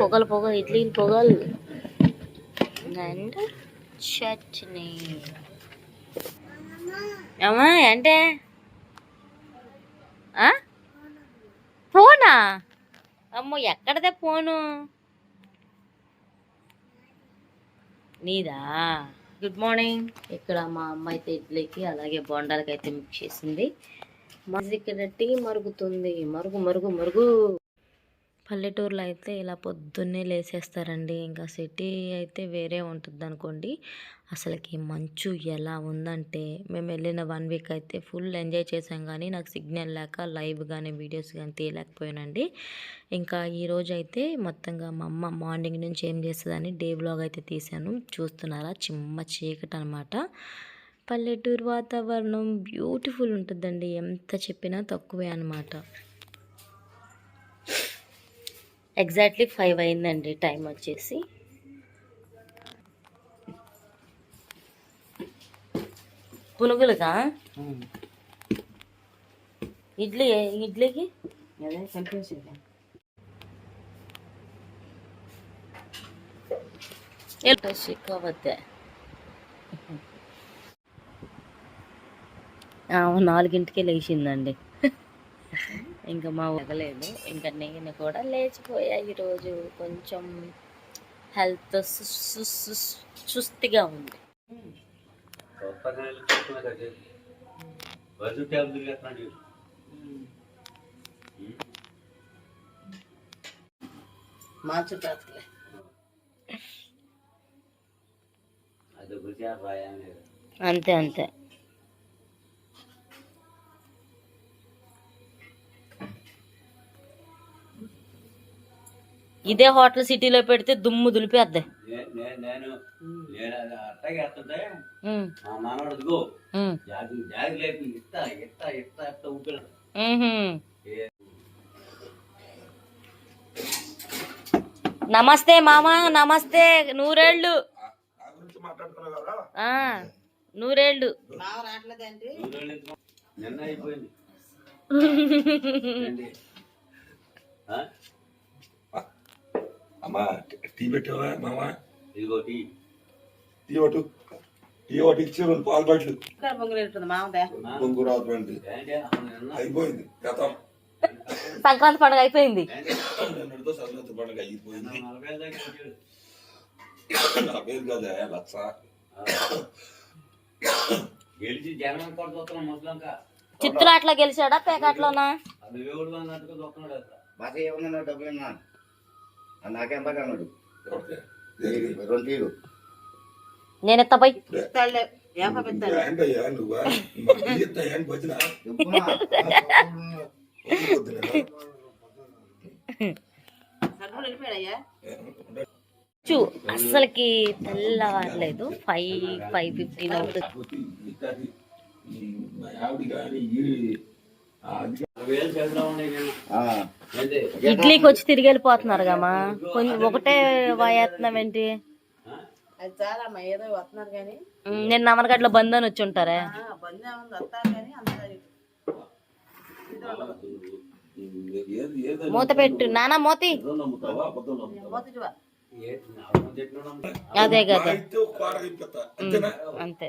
పొగలు పొగలు ఇడ్లీ పొగలు. అండ్ చట్నీ. అమ్మా అంటే ఆ? ఫోనా? అమ్మో ఎక్కడదే ఫోను? నీదా? Good morning. ఇక్కడ మా అమ్మ అయితే ఇడ్లీకి అలాగే బొండాలకి అయితే మిక్స్ చేసింది. మళ్ళీ ఇక్కడ టీ మరుగుతుంది. మరుగు మరుగు మరుగు. పల్లెటూరులో అయితే ఇలా పొద్దున్నే లేసేస్తారండి. ఇంకా సిటీ అయితే వేరే ఉంటుంది అనుకోండి అసలుకి మంచు ఎలా ఉందంటే మేము వెళ్ళిన వన్ వీక్ అయితే ఫుల్ ఎంజాయ్ చేసాం కానీ నాకు సిగ్నల్ లేక లైవ్ కానీ వీడియోస్ కానీ తీయలేకపోయానండి. ఇంకా ఈరోజు అయితే మొత్తంగా మా అమ్మ మార్నింగ్ నుంచి ఏం చేస్తుందని డే బ్లాగ్ అయితే తీశాను. చూస్తున్నారా? చిమ్మ చీకటి అనమాట పల్లెటూరు వాతావరణం బ్యూటిఫుల్ ఉంటుందండి. ఎంత చెప్పినా తక్కువే అనమాట. ఎగ్జాక్ట్లీ ఫైవ్ అయిందండి టైం వచ్చేసి. పునుగులుగా ఇడ్లీ ఇడ్లీకి? సిక్కవద్దే నాలుగింటికే లేచిందండి. ఇంకా మా ఊగలేదు ఇంకా నేను కూడా లేచిపోయా ఈరోజు. కొంచెం హెల్త్ సుస్థిగా ఉంది. మార్చి అంతే అంతే. ఇదే హోటల్ సిటీలో పెడితే దుమ్ము దులిపేద్ది. నమస్తే మామ నమస్తే నూరేళ్ళు. ఆ, నూరేళ్ళు. నిన్న అయిపోయింది? అమ్మా టీ పెట్టావా మామ ఇదిగో టీ. టీ ఒకటి. టీ ఒకటి ఇచ్చి రెండు పాలు మామదే బొంగురు అవుతుంది అయిపోయింది గతం. సంక్రాంతి పండుగ అయిపోయింది. సరిహద్దు పండుగ అయిపోయింది. నా పేరు కదా లక్ష. గెలిచి ముసలంక చిత్తులు అట్లా గెలిచాడా పేకాట్లోనా? డబ్బులు నాకేం బాగా అన్నాడు? రెండు తీరు నేను ఎత్తపోయి చూ అస్సలకి తెల్లవారలేదు ఫైవ్ ఫైవ్ ఫిఫ్టీన్ అవుతుంది ఇడ్లీకి వచ్చి తిరిగి వెళ్ళిపోతున్నారు కమ్మా కొంచెం ఒకటే వాయేస్తున్నాం ఏంటి? ఆ? అది చాలా అమ్మా ఏదో వస్తున్నారు కానీ. ఉమ్, నిన్న అమరగడ్డలో బంద్ అని వచ్చి ఉంటారే. ఆ, బంద్ ఏముంది వస్తారు కానీ అంత ఏది ఏది మూత పెట్టు. నానా మోతి. అదే కదా. అంతే.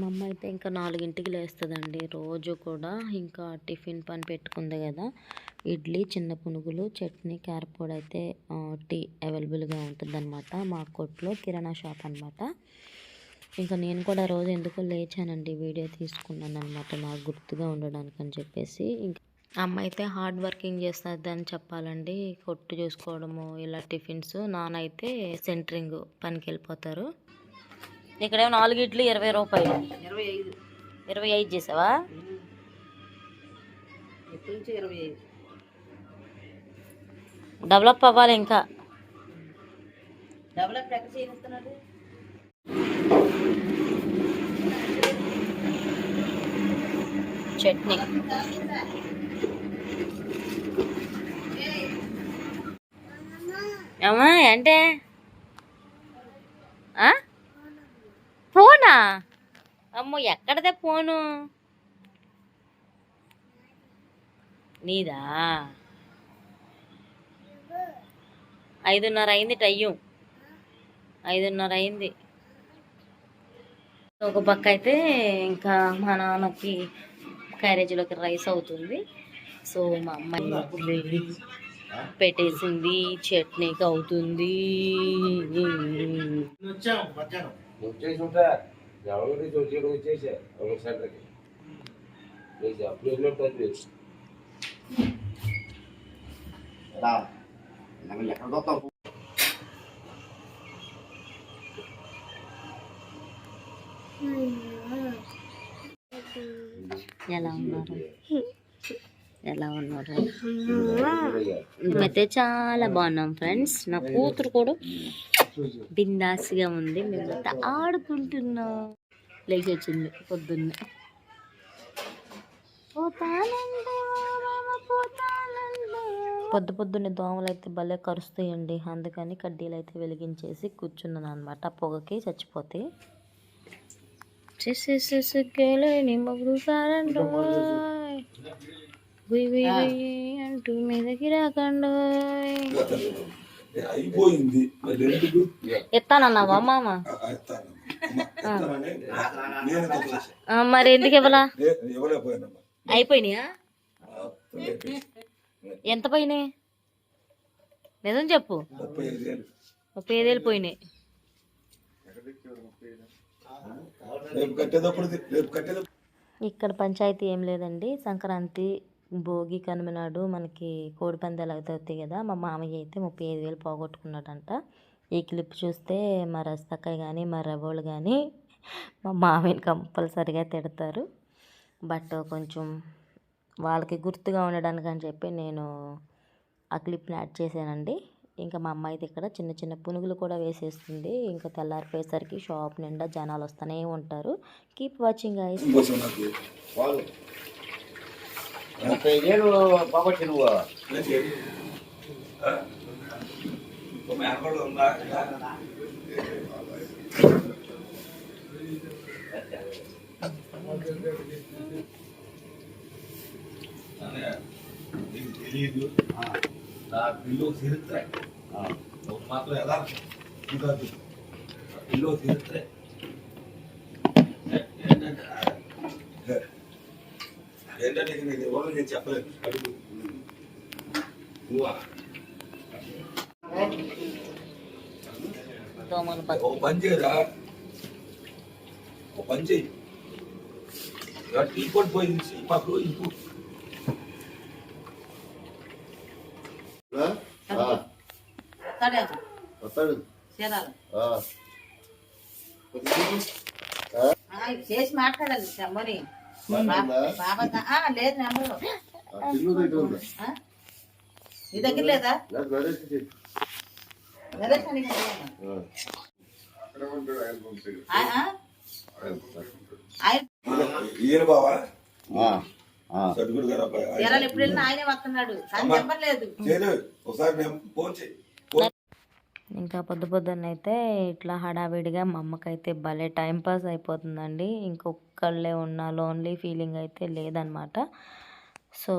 మా అమ్మ అయితే ఇంకా నాలుగింటికి లేస్తుందండి. రోజు కూడా ఇంకా టిఫిన్ పని పెట్టుకుంది కదా. ఇడ్లీ చిన్న పునుగులు చట్నీ కారపొడి అయితే టీ అవైలబుల్గా ఉంటుందన్నమాట మా కొట్లో కిరాణా షాప్ అనమాట ఇంకా నేను కూడా రోజు ఎందుకో లేచానండి. వీడియో తీసుకున్నాను అనమాట నాకు గుర్తుగా ఉండడానికి అని చెప్పేసి. ఇంకా అమ్మ అయితే హార్డ్ వర్కింగ్ చేస్తుంది అని చెప్పాలండి. కొట్టు చూసుకోవడము ఇలా టిఫిన్స్. నాన్న అయితే సెంటరింగ్ పనికి వెళ్ళిపోతారు. ఇక్కడేమో నాలుగు ఇడ్లీ ఇరవై రూపాయలు. ఇరవై ఐదు. ఇరవై ఐదు చేసావా? డెవలప్ అవ్వాలి ఇంకా. డెవలప్ ఎక్కడ చేయనిస్తున్నాడు చట్నీ. అమ్మా అంటే ఆ? ఫోనా అమ్మో ఎక్కడదే ఫోను నీదా? ఐదున్నర అయింది టయ్యం ఐదున్నర అయింది. ఒక పక్క అయితే ఇంకా మా నాన్నకి క్యారేజీలోకి రైస్ అవుతుంది. సో మా అమ్మాయి పెట్టేసింది చట్నీకి అవుతుంది ఎవరి నుంచి వచ్చేసా ఒక సెంటర్కి లేచి అప్పుడు వెళ్ళినట్టు ఎలా ఉన్నారు? ఎలా ఉన్నారు? మేమైతే చాలా బాగున్నాం ఫ్రెండ్స్. నా కూతురు కూడా బిందాస్గా ఉంది. మేమైతే ఆడుకుంటున్నాం. లేచి వచ్చింది పొద్దున్నే. పొద్దు పొద్దున్నే దోమలు అయితే భలే కరుస్తాయండి. అందుకని కడ్డీలు అయితే వెలిగించేసి కూర్చున్నాను అనమాట పొగకి గుయ్ అంటూ మీదకి రాకండు అయిపోయింది మరి ఎందుకు ఎత్తానన్నావా మామ? మరి ఎందుకు ఇవ్వలా? అయిపోయినాయా? ఎంత పోయినాయి? నిజం చెప్పు. ముప్పై ఐదు వేలు. పోయినాయి. ఇక్కడ పంచాయతీ ఏం లేదండి. సంక్రాంతి భోగి కనుమ నాడు మనకి కోడి పందాలు అవుతాయి కదా మా మామయ్య అయితే ముప్పై ఐదు వేలు పోగొట్టుకున్నాడంట. ఈ క్లిప్ చూస్తే మా రస్తకాయ కానీ మా రవోళ్ళు కానీ మా మామయ్యని కంపల్సరిగా తిడతారు. బట్ కొంచెం వాళ్ళకి గుర్తుగా ఉండడానికి అని చెప్పి నేను ఆ క్లిప్ని యాడ్ చేశానండి. ఇంకా మా అమ్మాయి అయితే ఇక్కడ చిన్న చిన్న పునుగులు కూడా వేసేస్తుంది. ఇంకా తెల్లారిపోయేసరికి షాప్ నిండా జనాలు వస్తూనే ఉంటారు. కీప్ వాచింగ్ ఐస్ ముప్పై వేలు పోగొట్టి నువ్వు ఏంటి? ఆ? ఒక మేనకోడు ఉందా అన్నయ్య, నీకు తెలీదు నా పిల్లు చరిత్ర ఒక మాత్రం యథార్థం ఇది కాదు నా పిల్లు చరిత్ర ఏంటంటే ఇక ఎవరు నేను చెప్పలేదు అడుగు ఓ పని చేయరా ఓ పని చేయి టీ కొట్ పోయింది మాకు వస్తాడు చేసి మాట్లాడాలి మరి లేదు నెంబరు దగ్గర? నీ లేదా? ఈయన బావా? ఆ. ఆ. సడుగుడు గారు ఎప్పుడు వెళ్ళినా ఆయనే వస్తున్నాడు. చెప్పలేదు. ఒకసారి నేను ఫోన్ చేయి. ఇంకా పొద్దు పొద్దున్న అయితే ఇట్లా హడావిడిగా మా అమ్మకైతే భలే టైం పాస్ అయిపోతుందండి. ఇంకొక్కళ్ళే ఉన్న లోన్లీ ఫీలింగ్ అయితే లేదనమాట. సో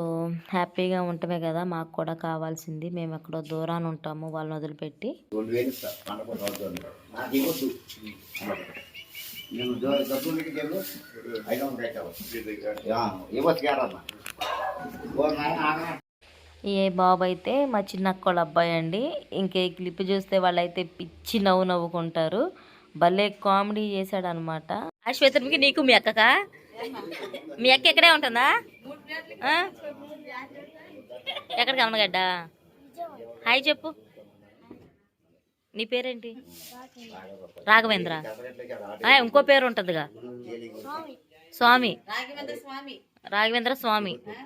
హ్యాపీగా ఉండటమే కదా మాకు కూడా కావాల్సింది. మేము ఎక్కడో దూరాన్ని ఉంటాము వాళ్ళని వదిలిపెట్టి. ఇవ్వచ్చు ఏ బాబు అయితే మా చిన్నక్కోళ్ళ అబ్బాయి అండి ఇంకే క్లిప్ చూస్తే వాళ్ళైతే పిచ్చి నవ్వు నవ్వుకుంటారు. భలే కామెడీ చేశాడు అనమాట అశ్వేతకి నీకు మీ అక్కకా? మీ అక్క ఎక్కడే ఉంటుందా? ఎక్కడ కమ్మగడ్డ హాయ్ చెప్పు. నీ పేరేంటి? రాఘవేంద్ర. ఇంకో పేరు ఉంటుందిగా. స్వామి. రాఘవేంద్ర స్వామి రాఘవేంద్ర స్వామి మరి ఎలా?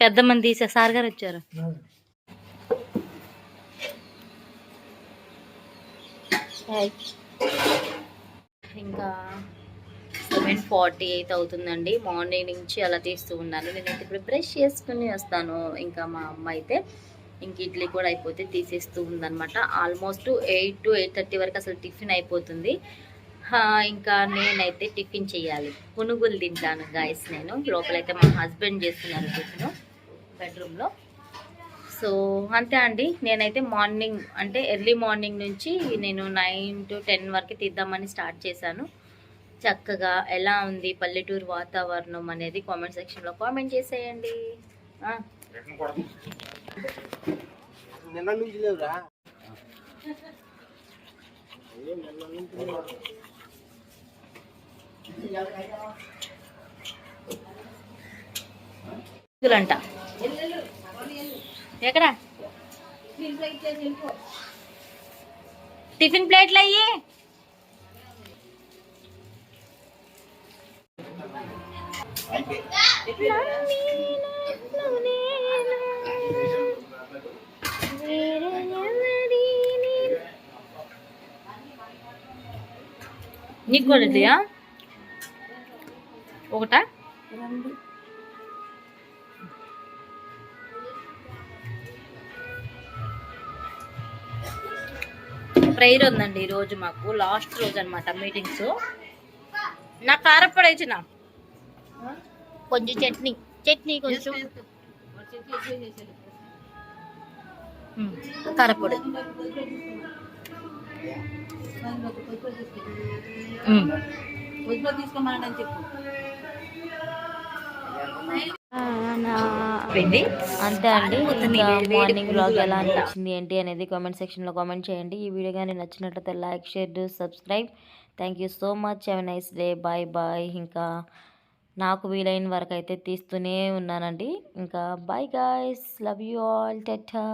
పెద్ద మంది తీసే సార్ గారు వచ్చారు. ఇంకా సెవెన్ ఫార్టీ ఎయిట్ అవుతుందండి. మార్నింగ్ నుంచి అలా తీస్తూ ఉన్నాను. నేనైతే ఇప్పుడు బ్రష్ చేసుకుని వస్తాను. ఇంకా మా అమ్మ అయితే ఇంక ఇడ్లీ కూడా అయిపోతే తీసేస్తూ ఉందన్నమాట. Almost eight to eight thirty వరకు అసలు టిఫిన్ అయిపోతుంది. ఇంకా నేనైతే టిఫిన్ చేయాలి. పునుగులు తింటాను గాయస్ నేను. లోపలైతే మా హస్బెండ్ చేస్తున్నారు టిఫిన్ బెడ్రూమ్లో. సో అంతే అండి. నేనైతే మార్నింగ్ అంటే ఎర్లీ మార్నింగ్ నుంచి నేను నైన్ టు టెన్ వరకు తీద్దామని స్టార్ట్ చేశాను. చక్కగా ఎలా ఉంది పల్లెటూరు వాతావరణం అనేది కామెంట్ సెక్షన్లో కామెంట్ చేసేయండి. నిన్న నుంచి లేవురా అంట ఎక్కడ? టిఫిన్ ప్లేట్లు అయ్యి. నీకు కూడా ఒకటా? ప్రేయర్ ఉందండి ఈ రోజు మాకు లాస్ట్ రోజు అనమాట మీటింగ్స్ నా కారప్పొడి ఇచ్చిన కొంచెం చట్నీ చట్నీ కొంచెం. ఉమ్, కారప్పొడి. ఉమ్. ఉద్యోగం తీసుకోమని చెప్పు. అంతే అండి మార్నింగ్ బ్లాగ్ ఎలా అనిపించింది ఏంటి అనేది కామెంట్ సెక్షన్లో కామెంట్ చేయండి. ఈ వీడియో కానీ నచ్చినట్లయితే like share do subscribe thank you so much have nice day bye bye ఇంకా నాకు వీలైన వరకు అయితే తీస్తూనే ఉన్నానండి. ఇంకా bye guys love you all tata